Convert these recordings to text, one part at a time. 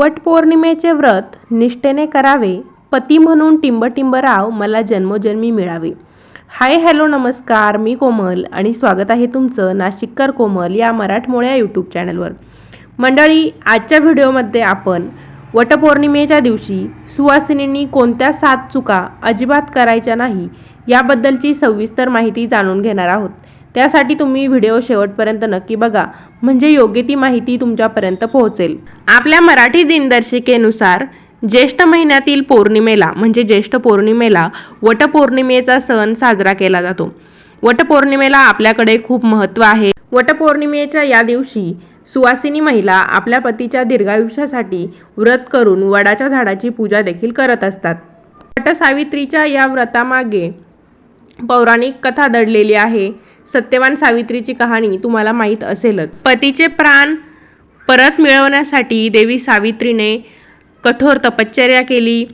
वटपौर्णिमेचे व्रत निष्ठेने करावे पती म्हणून टिंबटिंबराव मला जन्मोजन्मी मिळावे. हाय हॅलो नमस्कार मी कोमल आणि स्वागत आहे तुमचं नाशिककर कोमल या मराठमोळ्या यूट्यूब चॅनलवर. मंडळी आजच्या व्हिडिओमध्ये आपण वटपौर्णिमेच्या दिवशी सुवासिनींनी कोणत्या सात चुका अजिबात करायच्या नाही याबद्दलची सविस्तर माहिती जाणून घेणार आहोत. त्यासाठी तुम्ही व्हिडिओ शेवटपर्यंत नक्की बघा. म्हणजे योग्य ती माहिती तुमच्यापर्यंत पोहोचेल. आपल्या मराठी दिनदर्शिकेनुसार ज्येष्ठ महिन्यातील पौर्णिमेला म्हणजे ज्येष्ठ पौर्णिमेला वटपौर्णिमेचा सण साजरा केला जातो. वटपौर्णिमेला आपल्याकडे खूप महत्त्व आहे. वटपौर्णिमेच्या या दिवशी सुवासिनी महिला आपल्या पतीच्या दीर्घायुष्यासाठी व्रत करून वडाच्या झाडाची पूजा देखील करत असतात. वटसावित्रीच्या या व्रतामागे पौराणिक कथा दडलेली आहे. सत्यवान सावित्रीची कहाणी तुम्हाला माहीत असेलच. पतीचे प्राण परत मिळवण्यासाठी देवी सावित्रीने कठोर तपश्चर्या केली.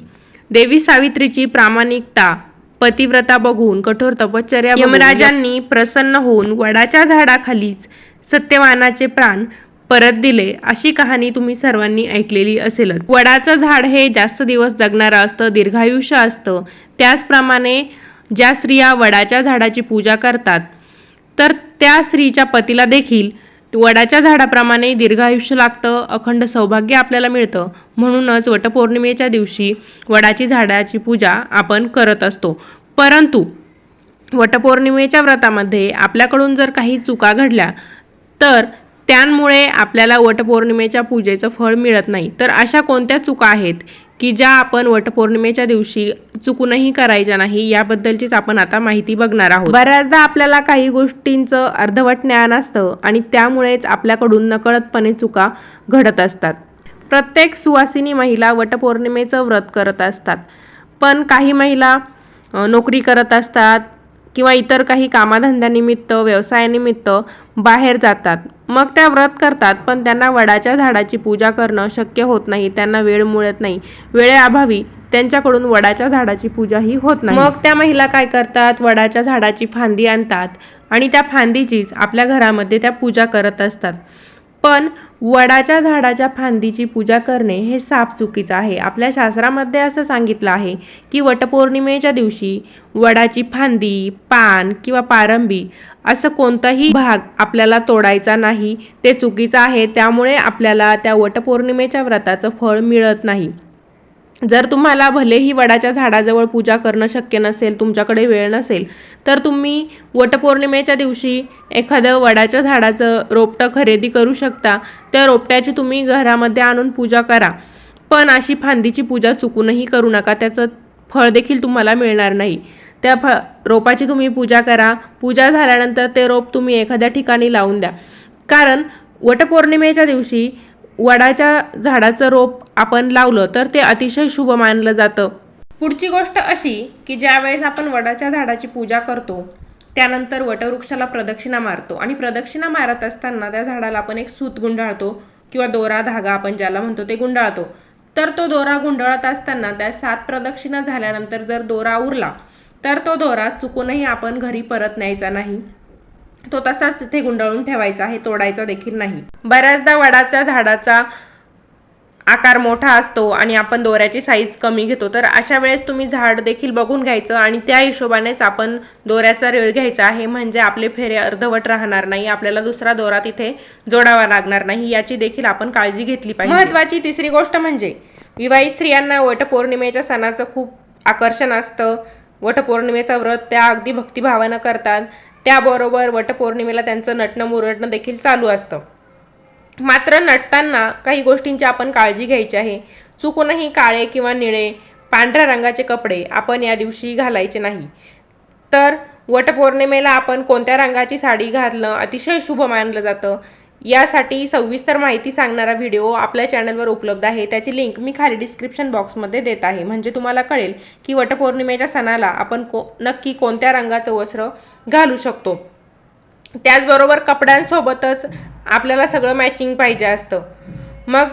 देवी सावित्रीची प्रामाणिकता पतिव्रता बघून कठोर तपश्चर्या यमराजांनी प्रसन्न होऊन वडाच्या झाडाखालीच सत्यवानाचे प्राण परत दिले अशी कहाणी तुम्ही सर्वांनी ऐकलेली असेलच. वडाचं झाड हे जास्त दिवस जगणारं असतं दीर्घायुष्य असतं. त्याचप्रमाणे ज्या स्त्रिया वडाच्या झाडाची पूजा करतात तर त्या स्त्रीच्या पतीला देखील वडाच्या झाडाप्रमाणे दीर्घायुष्य लागतं अखंड सौभाग्य आपल्याला मिळतं. म्हणूनच वटपौर्णिमेच्या दिवशी वडाची झाडाची पूजा आपण करत असतो. परंतु वटपौर्णिमेच्या व्रतामध्ये आपल्याकडून जर काही चुका घडल्या तर त्यांमुळे आपल्याला वटपौर्णिमेच्या पूजेचं फळ मिळत नाही. तर अशा कोणत्या चुका आहेत? की ज्या आपण वटपौर्णिमेच्या दिवशी चुकूनही करायच्या नाही याबद्दलचीच आपण आता माहिती बघणार आहोत. बऱ्याचदा आपल्याला काही गोष्टींचं अर्धवट ज्ञान असतं आणि त्यामुळेच आपल्याकडून नकळतपणे चुका घडत असतात. प्रत्येक सुवासिनी महिला वटपौर्णिमेचं व्रत करत असतात. पण काही महिला नोकरी करत असतात किंवा इतर काही कामाधंद्यानिमित्त व्यवसायानिमित्त बाहेर जातात. मग त्या व्रत करतात पण त्यांना वडाच्या झाडाची पूजा करणं शक्य होत नाही. त्यांना वेळ मिळत नाही. वेळेअभावी त्यांच्याकडून वडाच्या झाडाची पूजाही होत नाही. मग त्या महिला काय करतात? वडाच्या झाडाची फांदी आणतात आणि त्या फांदीचीच आपल्या घरामध्ये त्या पूजा करत असतात. पण वडाच्या झाडाच्या फांदीची पूजा करणे हे साफ चुकीचं आहे. आपल्या शास्त्रामध्ये असं सांगितलं आहे की वटपौर्णिमेच्या दिवशी वडाची फांदी पान किंवा पारंबी असं कोणताही भाग आपल्याला तोडायचा नाही ते चुकीचं आहे त्यामुळे आपल्याला त्या वटपौर्णिमेच्या व्रताचं फळ मिळत नाही. जर तुम्हाला भलेही वडाच्या झाडाजवळ पूजा करणं शक्य नसेल तुमच्याकडे वेळ नसेल तर तुम्ही वटपौर्णिमेच्या दिवशी एखादं वडाच्या झाडाचं रोपटं खरेदी करू शकता. त्या रोपट्याची तुम्ही घरामध्ये आणून पूजा करा. पण अशी फांदीची पूजा चुकूनही करू नका. त्याचं फळ देखील तुम्हाला मिळणार नाही. त्या फ रोपाची तुम्ही पूजा करा. पूजा झाल्यानंतर ते रोप तुम्ही एखाद्या ठिकाणी लावून द्या. कारण वटपौर्णिमेच्या दिवशी वडाच्या झाडाचं रोप आपण लावलं तर ते अतिशय शुभ मानलं जातं. पुढची गोष्ट अशी की ज्यावेळेस आपण वडाच्या झाडाची पूजा करतो त्यानंतर वटवृक्षाला प्रदक्षिणा मारतो आणि प्रदक्षिणा मारत असताना त्या झाडाला आपण एक सूत गुंडाळतो किंवा दोरा धागा आपण ज्याला म्हणतो ते गुंडाळतो. तर तो दोरा गुंडाळत असताना त्या सात प्रदक्षिणा झाल्यानंतर जर दोरा उरला तर तो दोरा चुकूनही आपण घरी परत न्यायचा नाही. तो तसाच तिथे गुंडाळून ठेवायचा आहे तोडायचा देखील नाही. बऱ्याचदा वडाच्या झाडाचा आकार मोठा असतो आणि आपण दोऱ्याची साईज कमी घेतो तर अशा वेळेस तुम्ही झाड देखील बघून घ्यायचं आणि त्या हिशोबानेच आपण दोऱ्याचा रेळ घ्यायचा आहे म्हणजे आपले फेरे अर्धवट राहणार नाही आपल्याला दुसरा दोरा तिथे जोडावा लागणार नाही याची देखील आपण काळजी घेतली पाहिजे. महत्वाची तिसरी गोष्ट म्हणजे विवाहित स्त्रियांना वटपौर्णिमेच्या सणाचं खूप आकर्षण असतं. वटपौर्णिमेचं व्रत त्या अगदी भक्तिभावानं करतात. त्याबरोबर वटपौर्णिमेला त्यांचं नटणं मुरटणं देखील चालू असतं. मात्र नटताना काही गोष्टींची आपण काळजी घ्यायची आहे. चुकूनही काळे किंवा निळे पांढऱ्या रंगाचे कपडे आपण या दिवशी घालायचे नाही. तर वटपौर्णिमेला आपण कोणत्या रंगाची साडी घातलं अतिशय शुभ मानलं जातं. यासाठी सविस्तर माहिती सांगणारा व्हिडिओ आपल्या चॅनलवर उपलब्ध आहे. त्याची लिंक मी खाली डिस्क्रिप्शन बॉक्समध्ये देत आहे. म्हणजे तुम्हाला कळेल की वटपौर्णिमेच्या सणाला आपण को नक्की कोणत्या रंगाचं वस्त्र घालू शकतो. त्याचबरोबर कपड्यांसोबतच आपल्याला सगळं मॅचिंग पाहिजे असतं. मग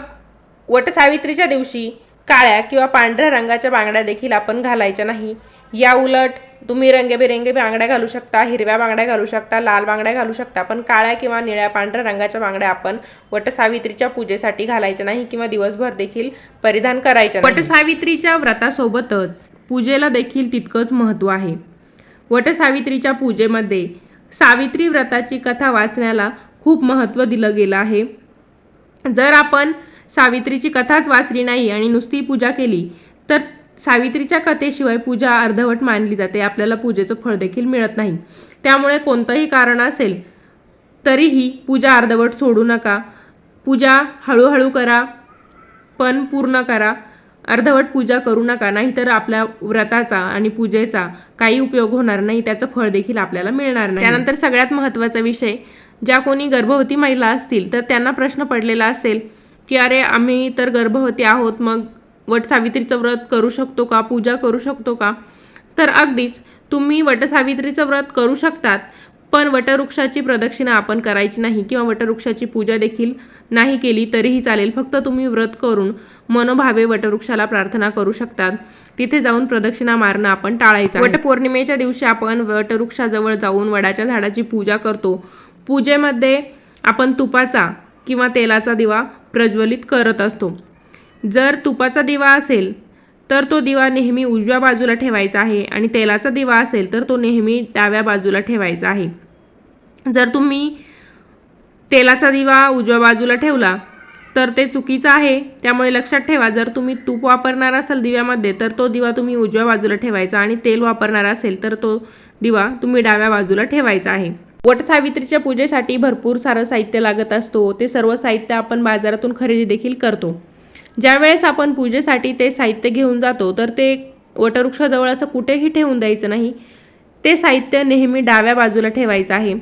वटसावित्रीच्या दिवशी काळ्या किंवा पांढऱ्या रंगाच्या बांगड्या देखील आपण घालायच्या नाही. या उलट तुम्ही रंगेबिरंगी बांगड्या घालू शकता हिरव्या बांगड्या घालू शकता लाल बांगड्या घालू शकता पण काळ्या किंवा निळ्या पांढऱ्या रंगाच्या बांगड्या आपण वटसावित्रीच्या पूजेसाठी घालायच्या नाही किंवा दिवसभर देखील परिधान करायच्या वटसावित्रीच्या व्रतासोबतच पूजेला देखील तितकंच महत्त्व आहे. वटसावित्रीच्या पूजेमध्ये सावित्री व्रताची कथा वाचण्याला खूप महत्त्व दिलं गेलं आहे. जर आपण सावित्रीची कथाच वाचली नाही आणि नुसती पूजा केली तर सावित्रीच्या कथेशिवाय पूजा अर्धवट मानली जाते. आपल्याला पूजेचं फळ देखील मिळत नाही. त्यामुळे कोणतंही कारण असेल तरीही पूजा अर्धवट सोडू नका. पूजा हळूहळू करा पण पूर्ण करा. अर्धवट पूजा करू नका. नाहीतर आपल्या व्रताचा आणि पूजेचा काही उपयोग होणार नाही. त्याचं फळ देखील आपल्याला मिळणार नाही. त्यानंतर सगळ्यात महत्त्वाचा विषय ज्या कोणी गर्भवती महिला असतील तर त्यांना प्रश्न पडलेला असेल की अरे आम्ही तर गर्भवती आहोत मग वटसावित्रीचं व्रत करू शकतो का? पूजा करू शकतो का? तर अगदीच तुम्ही वटसावित्रीचं व्रत करू शकतात पण वटवृक्षाची प्रदक्षिणा आपण करायची नाही किंवा वटवृक्षाची पूजा देखील नाही केली तरीही चालेल. फक्त तुम्ही व्रत करून मनोभावे वटवृक्षाला प्रार्थना करू शकतात. तिथे जाऊन प्रदक्षिणा मारणं आपण टाळायचं वटपौर्णिमेच्या दिवशी आपण वटवृक्षाजवळ जाऊन वडाच्या झाडाची पूजा करतो. पूजेमध्ये आपण तुपाचा किंवा तेलाचा दिवा प्रज्वलित करत असतो. जर तुपाचा दिवा असेल तर तो दिवा नेहमी उजव्या बाजूला ठेवायचा आहे आणि तेलाचा दिवा असेल तर तो नेहमी डाव्या बाजूला ठेवायचा आहे. जर तुम्ही तेलाचा दिवा उजव्या बाजूला ठेवला तर ते चुकीचं आहे. त्यामुळे लक्षात ठेवा जर तुम्ही तूप वापरणार असाल दिव्यामध्ये तर तो दिवा तुम्ही उजव्या बाजूला ठेवायचा आणि तेल वापरणार असेल तर तो दिवा तुम्ही डाव्या बाजूला ठेवायचा आहे. वटसावित्रीच्या पूजेसाठी भरपूर सारं साहित्य लागत असतो. ते सर्व साहित्य आपण बाजारातून खरेदी देखील करतो. ज्यावेळेस आपण पूजेसाठी ते साहित्य घेऊन जातो तर ते वटवृक्षाजवळ असं कुठेही ठेवून द्यायचं नाही. ते साहित्य नेहमी डाव्या बाजूला ठेवायचं आहे.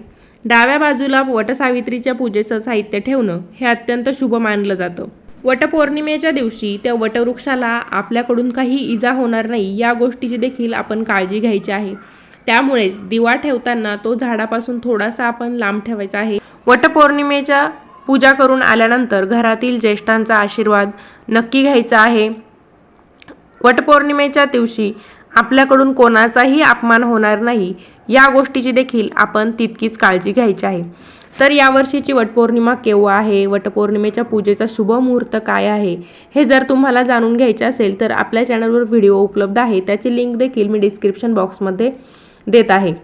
डाव्या बाजूला वटसावित्रीच्या पूजेचं साहित्य ठेवणं हे अत्यंत शुभ मानलं जातं. वटपौर्णिमेच्या दिवशी त्या वटवृक्षाला आपल्याकडून काही इजा होणार नाही या गोष्टीची देखील आपण काळजी घ्यायची आहे. त्यामुळेच दिवा ठेवताना तो झाडापासून थोडासा आपण लांब ठेवायचा आहे. वटपौर्णिमेच्या पूजा करून आल्यानंतर घरातील ज्येष्ठांचा आशीर्वाद नक्की घ्यायचा आहे. वटपौर्णिमेच्या दिवशी आपल्याकडून कोणाचाही अपमान होणार नाही या गोष्टीची देखील आपण तितकीच काळजी घ्यायची आहे. तर यावर्षीची वटपौर्णिमा केव्हा आहे? वटपौर्णिमेच्या पूजेचा शुभ मुहूर्त काय आहे? हे जर तुम्हाला जाणून घ्यायचे असेल तर आपल्या चॅनलवर व्हिडिओ उपलब्ध आहे त्याची लिंक देखील मी डिस्क्रिप्शन बॉक्समध्ये देत आहे.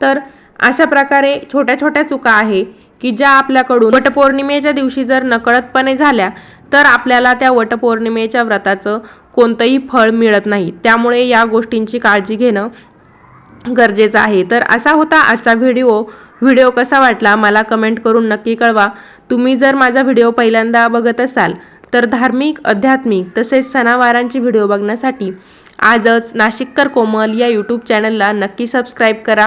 तर अशा प्रकारे छोट्या छोट्या चुका आहे की ज्या आपल्याकडून वटपौर्णिमेच्या दिवशी जर नकळतपणे झाल्या तर आपल्याला त्या वटपौर्णिमेच्या व्रताचं कोणतंही फळ मिळत नाही. त्यामुळे या गोष्टींची काळजी घेणं गरजेचं आहे. तर असा होता आजचा व्हिडिओ. व्हिडिओ कसा वाटला मला कमेंट करून नक्की कळवा. तुम्ही जर माझा व्हिडिओ पहिल्यांदा बघत असाल तर धार्मिक आध्यात्मिक तसेच सणावारांची व्हिडिओ बघण्यासाठी आजच नाशिककर कोमल या यूट्यूब चॅनलला नक्की सबस्क्राईब करा.